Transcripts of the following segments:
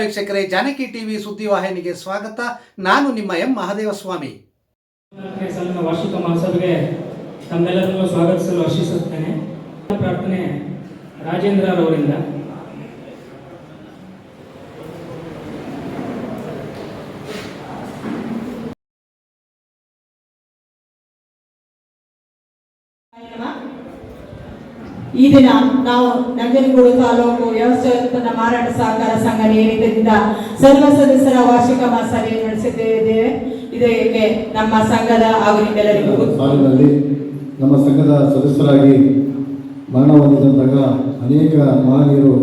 ವೀಕ್ಷಕರೇ, ಜಾನಕಿ ಟಿವಿ ಸುದ್ದಿವಾಹಿನಿಗೆ ಸ್ವಾಗತ. ನಾನು ನಿಮ್ಮ ಎಂ. ಮಹಾದೇವಸ್ವಾಮಿ. ವಾರ್ಷಿಕ ಮಹೋತ್ಸವಕ್ಕೆ ತಮ್ಮೆಲ್ಲರನ್ನು ಸ್ವಾಗತಿಸಲು ಹರ್ಷಿಸುತ್ತೇನೆ. ಪ್ರಾರ್ಥನೆ ರಾಜೇಂದ್ರ ಅವರಿಂದ. ಈ ದಿನ ನಾವು ನಂಜನಗೂಡು ತಾಲೂಕು ವ್ಯವಸಾಯ ಉತ್ಪನ್ನ ಮಾರಾಟ ಸಹಕಾರ ಸಂಘ ನಿಯಮಿತದಿಂದ ಸರ್ವ ಸದಸ್ಯರ ವಾರ್ಷಿಕ ಮಹಾಸಭೆ ನಡೆಸಿದ್ದೇವೆ. ಇದಕ್ಕೆ ನಮ್ಮ ಸಂಘದ ಹಾಗೂ ನಿಮ್ಮೆಲ್ಲರಿಗೂ. ನಮ್ಮ ಸಂಘದ ಸದಸ್ಯರಾಗಿ ಮರಣ ಹೊಂದಿದಂತಹ ಅನೇಕ ಮಹನೀಯರು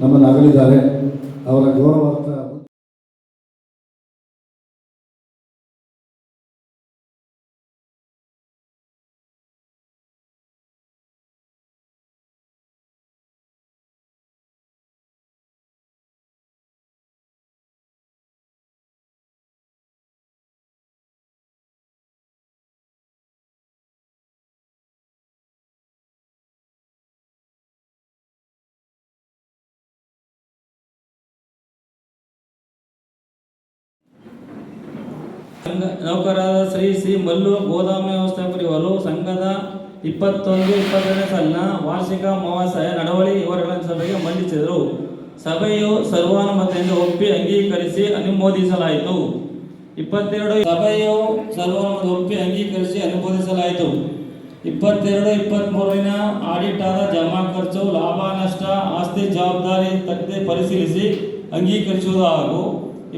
ನಮ್ಮನ್ನು ಅಗಲಿದ್ದಾರೆ. ಅವರ ಗೌರವಾರ್ಥ ಸಂಘ ನೌಕರರಾದ ಶ್ರೀ ಶ್ರೀ ಮಲ್ಲು ಗೋದಾಮು ವ್ಯವಸ್ಥಾಪಕರು ಸಂಘದ ಇಪ್ಪತ್ತೊಂದು ಇಪ್ಪತ್ತನೇ ಸಾಲಿನ ವಾರ್ಷಿಕ ಮಹಾಶಯ ನಡವಳಿ ವಿವರಗಳ ಸಭೆಗೆ ಮಂಡಿಸಿದರು. ಸಭೆಯು ಸರ್ವಾನುಮತದಿಂದ ಒಪ್ಪಿ ಅಂಗೀಕರಿಸಿ ಅನುಮೋದಿಸಲಾಯಿತು. ಇಪ್ಪತ್ತೆರಡು ಸಭೆಯು ಸರ್ವಾನುಮತ ಒಪ್ಪಿ ಅಂಗೀಕರಿಸಿ ಅನುಮೋದಿಸಲಾಯಿತು. ಇಪ್ಪತ್ತೆರಡು ಇಪ್ಪತ್ತ್ಮೂರನ ಆಡಿಟ್ ಆದ ಜಮಾ ಖರ್ಚು, ಲಾಭ, ನಷ್ಟ, ಆಸ್ತಿ ಜವಾಬ್ದಾರಿ ತಕ್ಕದೆ ಪರಿಶೀಲಿಸಿ ಅಂಗೀಕರಿಸುವುದು ಹಾಗೂ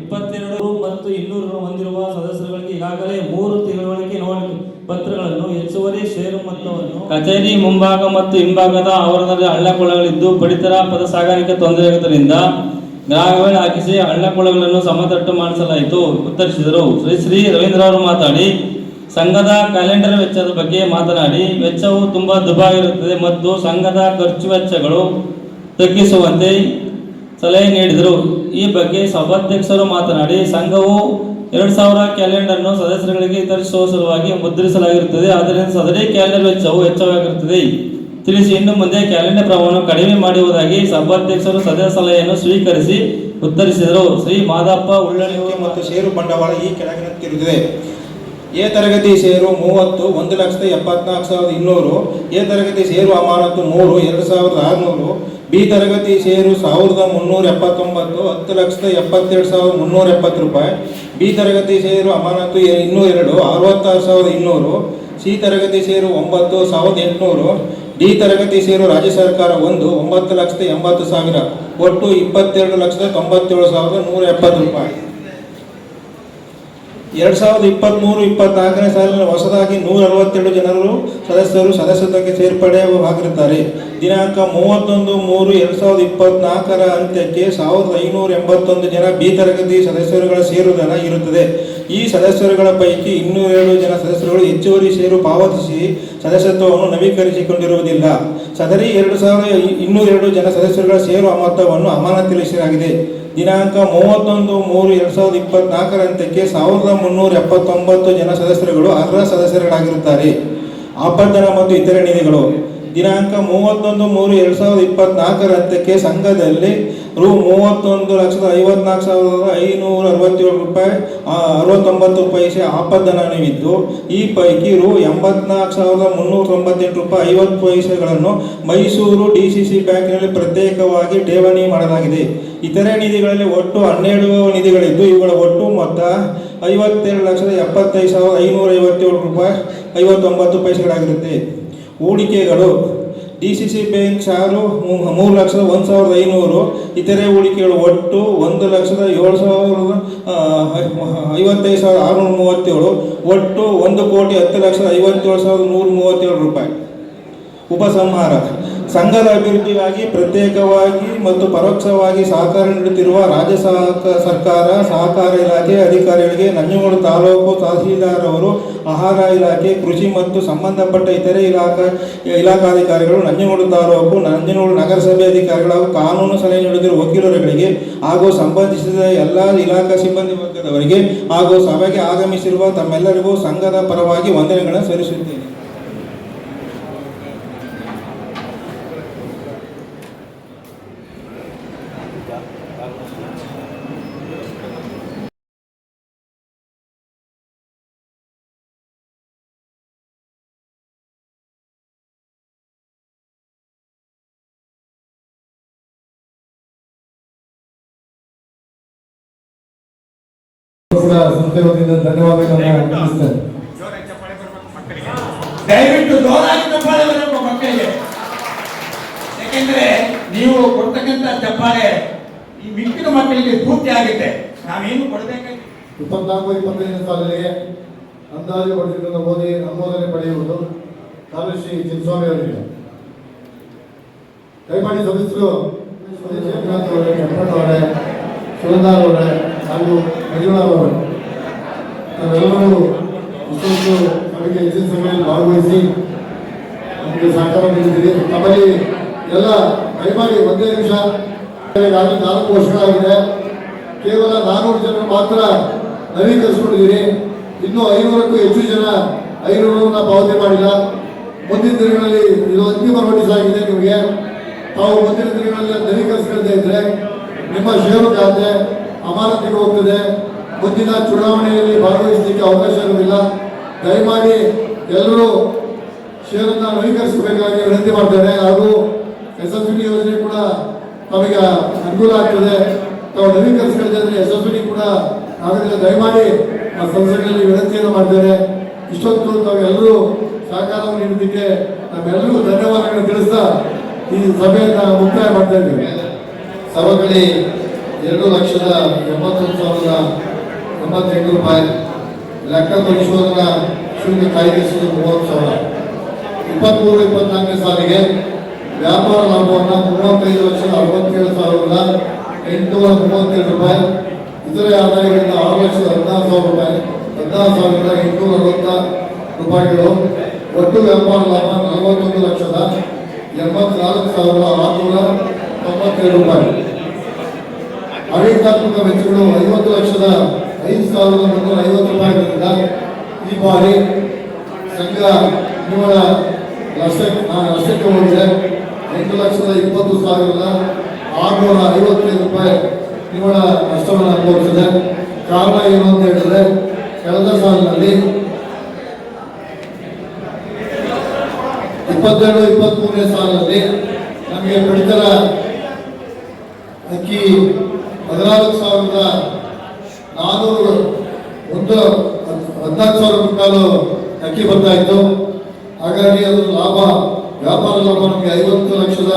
ಇಪ್ಪತ್ತೆರಡು ಮತ್ತು ಇನ್ನೂರು ಹೊಂದಿರುವ ಸದಸ್ಯರುಗಳಿಗೆ ಈಗಾಗಲೇ ಮೂರು ತಿಳುವಳಿಕೆ ನೋಡಿ ಪತ್ರಗಳನ್ನು ಹೆಚ್ಚುವರಿ ಷೇರು ಮೊತ್ತವನ್ನು ಕಚೇರಿ ಮುಂಭಾಗ ಮತ್ತು ಹಿಂಭಾಗದ ಆವರಣದಲ್ಲಿ ಹಳ್ಳಕೊಳ್ಳಗಳಿದ್ದು ಪಡಿತರ ಪದ ಸಾಗಾಣಿಕೆ ತೊಂದರೆಯಾಗುವುದರಿಂದ ಗ್ರಾಹಕಗಳು ಹಾಕಿಸಿ ಹಳ್ಳಕೊಳ್ಳಗಳನ್ನು ಸಮತಟ್ಟು ಮಾಡಿಸಲಾಯಿತು ಉತ್ತರಿಸಿದರು. ಶ್ರೀ ಶ್ರೀ ರವೀಂದ್ರ ಅವರು ಮಾತಾಡಿ, ಸಂಘದ ಕ್ಯಾಲೆಂಡರ್ ವೆಚ್ಚದ ಬಗ್ಗೆ ಮಾತನಾಡಿ, ವೆಚ್ಚವು ತುಂಬಾ ದುಬಾರಿರುತ್ತದೆ ಮತ್ತು ಸಂಘದ ಖರ್ಚು ವೆಚ್ಚಗಳು ತಗ್ಗಿಸುವಂತೆ ಸಲಹೆ ನೀಡಿದರು. ಈ ಬಗ್ಗೆ ಸಭಾಧ್ಯಕ್ಷರು ಮಾತನಾಡಿ, ಸಂಘವು ಎರಡು ಸಾವಿರ ಅನ್ನು ಸದಸ್ಯರುಗಳಿಗೆ ವಿತರಿಸುವ ಸಲುವಾಗಿ ಮುದ್ರಿಸಲಾಗಿರುತ್ತದೆ. ಆದ್ದರಿಂದ ಸದರಿ ಕ್ಯಾಲೆಂಡರ್ ವೆಚ್ಚವು ಹೆಚ್ಚಾಗಿರುತ್ತದೆ ತಿಳಿಸಿ, ಇನ್ನು ಮುಂದೆ ಕ್ಯಾಲೆಂಡರ್ ಪ್ರಮಾಣವನ್ನು ಕಡಿಮೆ ಮಾಡುವುದಾಗಿ ಸಭಾಧ್ಯಕ್ಷರು ಸದಸ್ಯ ಸಲಹೆಯನ್ನು ಸ್ವೀಕರಿಸಿ ಉತ್ತರಿಸಿದರು. ಶ್ರೀ ಮಾದಪ್ಪ ಉಳ್ಳಳಿ ಉಳ್ಳಳಿಕೆ ಮತ್ತು ಷೇರು ಬಂಡವಾಳ ಈ ಕೆಳಗಿನಂತಿರುತ್ತದೆ ಎ ತರಗತಿ ಷೇರು ಮೂವತ್ತು, ಒಂದು ಲಕ್ಷದ ಎಪ್ಪತ್ನಾಲ್ಕು ಸಾವಿರದ ಇನ್ನೂರು, ಎ ತರಗತಿ ಷೇರು ಅಮಾನತು ಮೂರು, ಎರಡು ಸಾವಿರದ ಆರುನೂರು ಬಿ ತರಗತಿ ಷೇರು ಸಾವಿರದ ಮುನ್ನೂರ ಎಪ್ಪತ್ತೊಂಬತ್ತು, ಹತ್ತು ಲಕ್ಷದ ಎಪ್ಪತ್ತೆರಡು ಸಾವಿರದ ಮುನ್ನೂರ ಎಪ್ಪತ್ತು ರೂಪಾಯಿ. ಬಿ ತರಗತಿ ಷೇರು ಅಮಾನತು ಇನ್ನೂ ಎರಡು, ಅರವತ್ತಾರು ಸಾವಿರದ ಇನ್ನೂರು. ಸಿ ತರಗತಿ ಷೇರು ಒಂಬತ್ತು ಸಾವಿರದ ಎಂಟುನೂರು. ಡಿ ತರಗತಿ ಷೇರು ರಾಜ್ಯ ಸರ್ಕಾರ ಒಂದು, ಒಂಬತ್ತು ಲಕ್ಷದ ಎಂಬತ್ತು ಸಾವಿರ. ಒಟ್ಟು ಇಪ್ಪತ್ತೆರಡು ಲಕ್ಷದ ತೊಂಬತ್ತೇಳು ಸಾವಿರದ ನೂರ ಎಪ್ಪತ್ತು ರೂಪಾಯಿ. ಎರಡು ಸಾವಿರದ ಇಪ್ಪತ್ತ್ಮೂರು ಇಪ್ಪತ್ನಾಲ್ಕನೇ ಸಾಲಿನ ಹೊಸದಾಗಿ ನೂರ ಅರವತ್ತೆರಡು ಜನರು, ಸದಸ್ಯರು ಸದಸ್ಯತ್ವಕ್ಕೆ ಸೇರ್ಪಡೆಯಾಗಿರುತ್ತಾರೆ ದಿನಾಂಕ ಮೂವತ್ತೊಂದು ಮೂರು ಎರಡು ಸಾವಿರದ ಇಪ್ಪತ್ನಾಲ್ಕರ ಅಂತ್ಯಕ್ಕೆ ಸಾವಿರದ ಐನೂರ ಎಂಬತ್ತೊಂದು ಜನ ಬಿ ತರಗತಿ ಸದಸ್ಯರುಗಳ ಷೇರುದನ ಇರುತ್ತದೆ. ಈ ಸದಸ್ಯರುಗಳ ಪೈಕಿ ಇನ್ನೂರೇಳು ಜನ ಸದಸ್ಯರುಗಳು ಹೆಚ್ಚುವರಿ ಸೇರು ಪಾವತಿಸಿ ಸದಸ್ಯತ್ವವನ್ನು ನವೀಕರಿಸಿಕೊಂಡಿರುವುದಿಲ್ಲ. ಸದರಿ ಎರಡು ಸಾವಿರದ ಇನ್ನೂರೆರಡು ಜನ ಸದಸ್ಯರುಗಳ ಸೇರು ಮೊತ್ತವನ್ನು ಅಮಾನತಿಸಲಾಗಿದೆ ದಿನಾಂಕ ಮೂವತ್ತೊಂದು ಮೂರು ಎರಡು ಸಾವಿರದ ಇಪ್ಪತ್ನಾಲ್ಕರ ಅಂತ್ಯಕ್ಕೆ ಸಾವಿರದ ಮುನ್ನೂರ ಎಪ್ಪತ್ತೊಂಬತ್ತು ಜನ ಸದಸ್ಯರುಗಳು ಅರ್ಹ ಸದಸ್ಯರುಗಳಾಗಿರುತ್ತಾರೆ. ಆಪತ್ತನ ಮತ್ತು ಇತರೆ ನಿಧಿಗಳು. ದಿನಾಂಕ ಮೂವತ್ತೊಂದು ಮೂರು ಎರಡು ಸಾವಿರದ ಇಪ್ಪತ್ನಾಲ್ಕರ ಹಂತಕ್ಕೆ ಸಂಘದಲ್ಲಿ ರು ಮೂವತ್ತೊಂದು ಲಕ್ಷದ ಐವತ್ನಾಲ್ಕು ಸಾವಿರದ ಐನೂರ ಅರವತ್ತೇಳು ರೂಪಾಯಿ ಅರವತ್ತೊಂಬತ್ತು ಪೈಸೆ ಆಪದ್ದನವಿದ್ದು ಈ ಪೈಕಿ ರು ಎಂಬತ್ನಾಲ್ಕು ಸಾವಿರದ ಮುನ್ನೂರ ತೊಂಬತ್ತೆಂಟು ರೂಪಾಯಿ ಐವತ್ತು ಪೈಸೆಗಳನ್ನು ಮೈಸೂರು ಡಿ ಸಿ ಸಿ ಬ್ಯಾಂಕ್ನಲ್ಲಿ ಪ್ರತ್ಯೇಕವಾಗಿ ಠೇವಣಿ ಮಾಡಲಾಗಿದೆ. ಇತರೆ ನಿಧಿಗಳಲ್ಲಿ ಒಟ್ಟು ಹನ್ನೆರಡು ನಿಧಿಗಳಿದ್ದು, ಇವುಗಳ ಒಟ್ಟು ಮೊತ್ತ ಐವತ್ತೆರಡು ಲಕ್ಷದ ಎಪ್ಪತ್ತೈದು ಸಾವಿರದ ಐನೂರ ಐವತ್ತೇಳು ರೂಪಾಯಿ, ಐವತ್ತೊಂಬತ್ತು ಪೈಸೆಗಳಾಗಿರುತ್ತೆ. ಹೂಡಿಕೆಗಳು. ಡಿ ಸಿ ಸಿ ಬ್ಯಾಂಕ್ ಸಾಲು ಮೂರು ಲಕ್ಷದ ಒಂದು ಸಾವಿರದ ಐನೂರು, ಇತರೆ ಹೂಡಿಕೆಗಳು ಒಟ್ಟು ಒಂದು ಲಕ್ಷದ ಏಳು ಸಾವಿರದ ಐವತ್ತೈದು ಸಾವಿರದ ಆರುನೂರ ಮೂವತ್ತೇಳು, ಒಟ್ಟು ಒಂದು ಕೋಟಿ ಹತ್ತು ಲಕ್ಷದ ಐವತ್ತೇಳು ಸಾವಿರದ ನೂರ ಮೂವತ್ತೇಳು ರೂಪಾಯಿ. ಉಪಸಂಹಾರ. ಸಂಘದ ಅಭಿವೃದ್ಧಿಗಾಗಿ ಪ್ರತ್ಯೇಕವಾಗಿ ಮತ್ತು ಪರೋಕ್ಷವಾಗಿ ಸಹಕಾರ ನೀಡುತ್ತಿರುವ ರಾಜ್ಯ ಸಹಕ ಸರ್ಕಾರ, ಸಹಕಾರ ಇಲಾಖೆ ಅಧಿಕಾರಿಗಳಿಗೆ ನಂಜನಗೂಡು ತಾಲೂಕು ತಹಸೀಲ್ದಾರ್ ಅವರು ಆಹಾರ ಇಲಾಖೆ, ಕೃಷಿ ಮತ್ತು ಸಂಬಂಧಪಟ್ಟ ಇತರೆ ಇಲಾಖಾ, ಇಲಾಖಾಧಿಕಾರಿಗಳು ನಂಜನಗೂಡು ತಾಲೂಕು, ನಂಜನಗೂಡು ನಗರಸಭೆ ಅಧಿಕಾರಿಗಳು ಹಾಗೂ ಕಾನೂನು ಸಲಹೆ ನೀಡುತ್ತಿರುವ ವಕೀಲರುಗಳಿಗೆ ಹಾಗೂ ಸಂಬಂಧಿಸಿದ ಎಲ್ಲ ಇಲಾಖಾ ಸಿಬ್ಬಂದಿ ವರ್ಗದವರಿಗೆ ಹಾಗೂ ಸಭೆಗೆ ಆಗಮಿಸಿರುವ ತಮ್ಮೆಲ್ಲರಿಗೂ ಸಂಘದ ಪರವಾಗಿ ವಂದನೆಗಳನ್ನು ಸಲ್ಲಿಸುತ್ತೇನೆ. ಸಂಸ್ಥೆ ವತಿಯಿಂದ ಧನ್ಯವಾದಗಳನ್ನು ತಿಳಿಸ್ತೇನೆ. ದಯವಿಟ್ಟು ಜೋರಾಗಿ ಚಪ್ಪಾಳೆ ಬರಬೇಕು ಮಕ್ಕಳಿಗೆ. ಯಾಕೆಂದ್ರೆ ನೀವು ಕೊಡ್ತಕ್ಕಂತ ಚಪ್ಪಾಳೆ ಈ ಮಿಕ್ಕಿನ ಮಕ್ಕಳಿಗೆ ಸ್ಫೂರ್ತಿ ಆಗುತ್ತೆ. ನಾವೇನು ಕೊಡಬೇಕಾಗಿ ಇಪ್ಪತ್ನಾಲ್ಕು ಇಪ್ಪತ್ತೈದನೇ ಸಾಲಿಗೆ ಅಂದಾಜು ಬಡ್ಜೆಟ್ ಓದಿ ಅನುಮೋದನೆ ಪಡೆಯುವುದು ಶ್ರೀ ಚಿನ್ನಸ್ವಾಮಿ ಅವರಿಗೆ. ದಯಮಾಡಿ ಸದಸ್ಯರು ಶ್ರೀ ಜಯಂತ್ ಅವರೇ ಕೆಂಪಣ್ಣ ಅವರೇ ಶಿವನಾಥ್ ಅವರೇ ಹಾಗೂ ಮಂಜುನಾಥ್ ಅವರೇ. ನಾವೆಲ್ಲರೂ ಇಷ್ಟೊಂದು ನಮಗೆ ಹೆಚ್ಚಿನ ಸಮಯದಲ್ಲಿ ಭಾಗವಹಿಸಿ ನಮಗೆ ಸಹಕಾರ ನೀಡಿದ್ದೀರಿ. ನಮ್ಮಲ್ಲಿ ಎಲ್ಲ ಕೈಮಾರಿ ಒಂದೇ ನಿಮಿಷ. ನಾಲ್ಕು ವರ್ಷಗಳಾಗಿದೆ. ಕೇವಲ ನಾನೂರು ಜನ ಮಾತ್ರ ನವೀಕರಿಸಿಕೊಂಡಿದ್ದೀರಿ. ಇನ್ನೂ ಐನೂರಕ್ಕೂ ಹೆಚ್ಚು ಜನ ಐನೂರನ್ನ ಪಾವತಿ ಮಾಡಿಲ್ಲ. ಮುಂದಿನ ದಿನಗಳಲ್ಲಿ ಇದು ಅಂತಿಮ ನೋಟಿಸ್ ಆಗಿದೆ ನಿಮಗೆ. ತಾವು ಮುಂದಿನ ದಿನಗಳಲ್ಲಿ ನವೀಕರಿಸ್ಕೊಳ್ತಾ ಇದ್ರೆ ನಿಮ್ಮ ಷೇರು ಖಾತೆ ಅಮಾನತಿಗೆ ಹೋಗ್ತದೆ. ಮುಂದಿನ ಚುನಾವಣೆಯಲ್ಲಿ ಭಾಗವಹಿಸಲಿಕ್ಕೆ ಅವಕಾಶ ಇರುವುದಿಲ್ಲ ದಯಮಾಡಿ ಎಲ್ಲರೂ ಷೇರನ್ನು ನವೀಕರಿಸಬೇಕಾಗಿ ವಿನಂತಿ ಮಾಡ್ತಾರೆ ಹಾಗೂ ಎಸ್ ಎಸ್ ಪಿ ಯೋಜನೆ ಕೂಡ ತಮಗೆ ಅನುಕೂಲ ಆಗ್ತದೆ. ತಾವು ನವೀಕರಿಸಿಕೊಳ್ಳದೆ ಎಸ್ ಎಸ್ ಪಿ ಕೂಡ ಆಗೋದಿಲ್ಲ. ದಯಮಾಡಿ ಆ ಸಂಸ್ಥೆಗಳಲ್ಲಿ ವಿನಂತಿಯನ್ನು ಮಾಡ್ತಾರೆ ಇಷ್ಟೊತ್ತು ತಾವೆಲ್ಲರೂ ಸಹಕಾರವನ್ನು ನೀಡಿದ್ದಕ್ಕೆ ನಮ್ಮೆಲ್ಲರಿಗೂ ಧನ್ಯವಾದಗಳನ್ನು ತಿಳಿಸ್ತಾ ಈ ಸಭೆಯನ್ನು ಮುಕ್ತಾಯ ಮಾಡ್ತಾ ಇದ್ದೇವೆ ಸಭೆಗಳಲ್ಲಿ ಎರಡು ಲಕ್ಷದ ಎಂಬತ್ತೊಂದು ಸಾವಿರದ ಎಂಬತ್ತೆಂಟು ರೂಪಾಯಿ ಲೆಕ್ಕ ಪರಿಶೋಧನಾ ಶುಲ್ಕ ಕಾಯ್ದಿರಿಸಿದ ಮೂವತ್ತು ಸಾವಿರ. ಇಪ್ಪತ್ಮೂರು ಇಪ್ಪತ್ನಾಲ್ಕನೇ ಸಾಲಿಗೆ ವ್ಯಾಪಾರ ಲಾಭವನ್ನು ಮೂವತ್ತೈದು ಲಕ್ಷದ ಅರವತ್ತೇಳು ಸಾವಿರದ ಎಂಟುನೂರ ಮೂವತ್ತೇಳು ರೂಪಾಯಿ. ಇತರೆ ಆದಾಯಗಳಿಂದ ಆರು ಲಕ್ಷದ ಹದಿನಾರು ಸಾವಿರ ರೂಪಾಯಿ, ಹದಿನಾರು ಸಾವಿರದ ಎಂಟುನೂರ ಅರವತ್ತ ರೂಪಾಯಿಗಳು. ಒಟ್ಟು ವ್ಯಾಪಾರ ಲಾಭ ನಲವತ್ತೊಂದು ಲಕ್ಷದ ಎಂಬತ್ನಾಲ್ಕು ಸಾವಿರದ ಆರುನೂರ ತೊಂಬತ್ತೇಳು ರೂಪಾಯಿ. ಆಡಳಿತಾತ್ಮಕ ವೆಚ್ಚಗಳು ಐವತ್ತು ಲಕ್ಷದ ಐದು ಸಾವಿರದ ಮುನ್ನೂರ ಐವತ್ತು ರೂಪಾಯಿಗಳಿಂದ ಈ ಬಾರಿ ಸಂಘ ನಿವಳ ಲಕ್ಷ ಲಕ್ಷಕ್ಕೆ ಹೋಗಿದೆ. ಎಂಟು ಲಕ್ಷದ ಇಪ್ಪತ್ತು ಸಾವಿರದ ಆರುನೂರ ಐವತ್ತೈದು ರೂಪಾಯಿ ನಿವಳ ನಷ್ಟವನ್ನು ಅನುಭವಿಸಿದೆ. ಕಾರಣ ಏನು ಅಂತ ಹೇಳಿದ್ರೆ, ಕಳೆದ ಸಾಲಿನಲ್ಲಿ ಇಪ್ಪತ್ತೆರಡು, ಇಪ್ಪತ್ಮೂರನೇ ಸಾಲಿನಲ್ಲಿ ನಮಗೆ ಪಡಿತರ ಅಕ್ಕಿ ಹದಿನಾಲ್ಕು ಸಾವಿರದ ನಾನೂರು ಒಂದು ಹದ್- ಹದಿನಾಲ್ಕು ಸಾವಿರ ಕ್ವಿಂಟಾಲು ಅಕ್ಕಿ ಬರ್ತಾ ಇತ್ತು. ಹಾಗಾಗಿ ಅದು ಲಾಭ, ವ್ಯಾಪಾರ ಲಾಭ ನಮಗೆ ಐವತ್ತು ಲಕ್ಷದ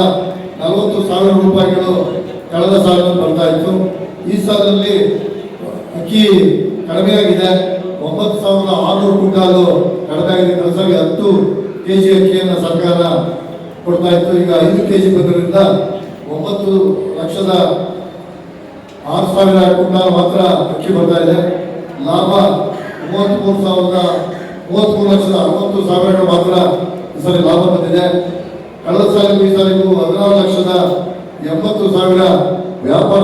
ನಲವತ್ತು ಸಾವಿರ ರೂಪಾಯಿಗಳು ಕಳೆದ ಸಾಲಿನಲ್ಲಿ ಬರ್ತಾ ಇತ್ತು. ಈ ಸಾಲದಲ್ಲಿ ಅಕ್ಕಿ ಕಡಿಮೆಯಾಗಿದೆ ಒಂಬತ್ತು ಸಾವಿರದ ಆರುನೂರು ಕ್ವಿಂಟಾಲು ಕಡಿಮೆ ಆಗಿದೆ. ಕಳೆದ ಸಾಲಿಗೆ ಹತ್ತು ಕೆ ಜಿ ಅಕ್ಕಿಯನ್ನು ಸರ್ಕಾರ ಕೊಡ್ತಾ ಇತ್ತು. ಈಗ ಐದು ಕೆ ಜಿ ಬಂದರಿಂದ ಒಂಬತ್ತು ಲಕ್ಷದ ಆರು ಸಾವಿರ ಕುಂಟಾಲ್ ಮಾತ್ರ ಅಕ್ಕಿ ಬರ್ತಾ ಇದೆ. ಲಾಭ ಮೂವತ್ತ್ಮೂರು ಸಾವಿರದ ಮೂವತ್ತ್ಮೂರು ಲಕ್ಷದ ಅರವತ್ತು ಸಾವಿರ ಮಾತ್ರ ಈ ಸರಿ ಲಾಭ ಬಂದಿದೆ. ಕಳೆದ ಸಾಲಿಗೂ ಈ ಸಾಲಿಗೂ ಹದಿನಾರು ಲಕ್ಷದ ಎಂಬತ್ತು ಸಾವಿರ ವ್ಯಾಪಾರ